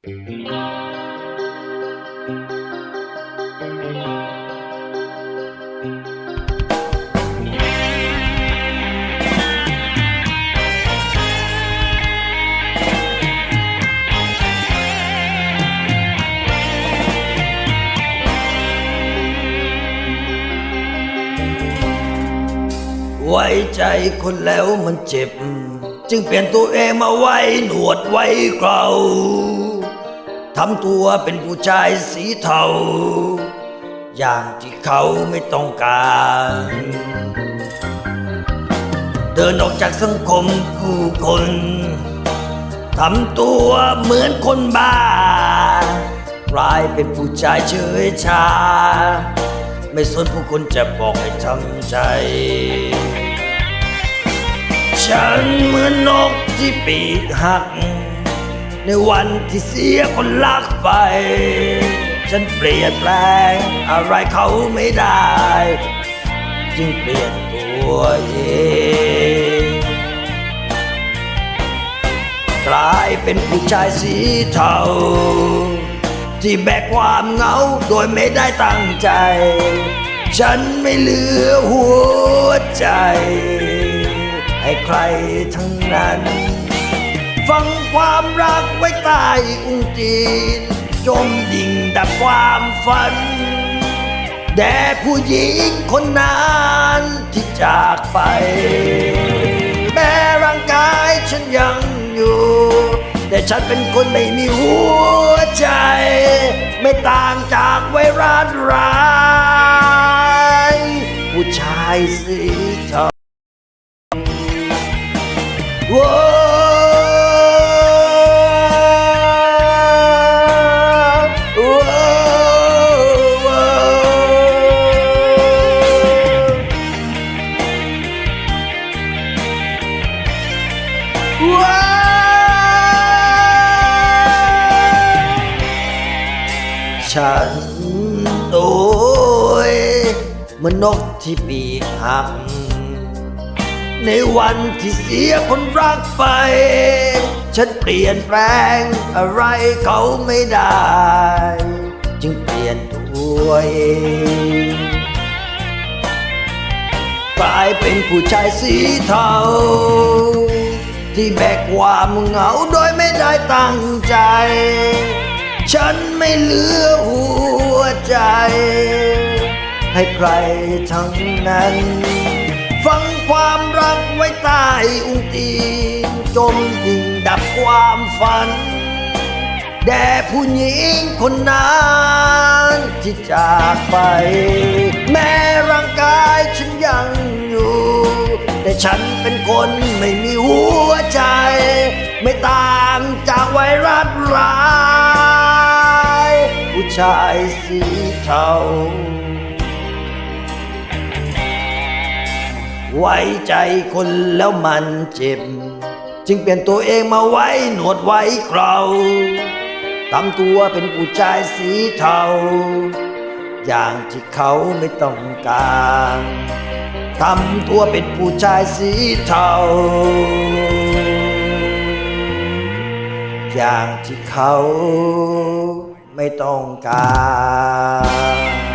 ไว้ใจคนแล้วมันเจ็บ จึงเปลี่ยนตัวเองมาไว้หนวดไว้เกรา ทำตัวเป็นผู้ชายสีเทา อย่างที่เขาไม่ต้องการ เดินออกจากสังคมผู้คนทำตัวเหมือนคนบ้ากลายเป็นผู้ชายเฉยชา ไม่สนผู้คนจะบอกให้ทำใจ ฉันเหมือนนกที่ปีกหัก ในวันที่เสียคนรักไป ฉันเปลี่ยนแปลงอะไรเขาไม่ได้ จึงเปลี่ยนตัวเองกลายเป็นผู้ชายสีเทาที่แบกความเหงาโดยไม่ได้ตั้งใจ ฉันไม่เหลือหัวใจ ให้ใครทั้งนั้น ฟังความรักไว้ใต้อุ้งตีน จมดิ่งดับความฝัน แด่ผู้หญิงคนนั้นที่จากไป แม้ร่างกายฉันยังอยู่ แต่ฉันเป็นคนไม่มีหัวใจ ไม่ต่างจากไวรัสร้าย ผู้ชายสีเทา ฉันโดยเหมือนนกที่ปีกหัก ในวันที่เสียคนรักไป ฉันเปลี่ยนแปลงอะไรเขาไม่ได้ จึงเปลี่ยนตัวเองกลายเป็นผู้ชายสีเทา ที่แบกความเหงาโดยไม่ได้ตั้งใจ ฉันไม่เหลือหัวใจ ให้ใครทั้งนั้น ฟังความรักไว้ใต้อุ้งตีนจมดิ่งดับความฝัน แด่ผู้หญิงคนนั้นที่จากไป แม้ร่างกายฉันยังอยู่ แต่ฉันเป็นคนไม่มีหัวใจ ไม่ต่างจากไวรัสร้าย ชายสีเทา ไว้ใจคนแล้วมันเจ็บ จึงเปลี่ยนตัวเองมาไว้หนวดไว้เคราทำตัวเป็นผู้ชายสีเทา อย่างที่เขาไม่ต้องการทำตัวเป็นผู้ชายสีเทา อย่างที่เขา ไม่ต้องการ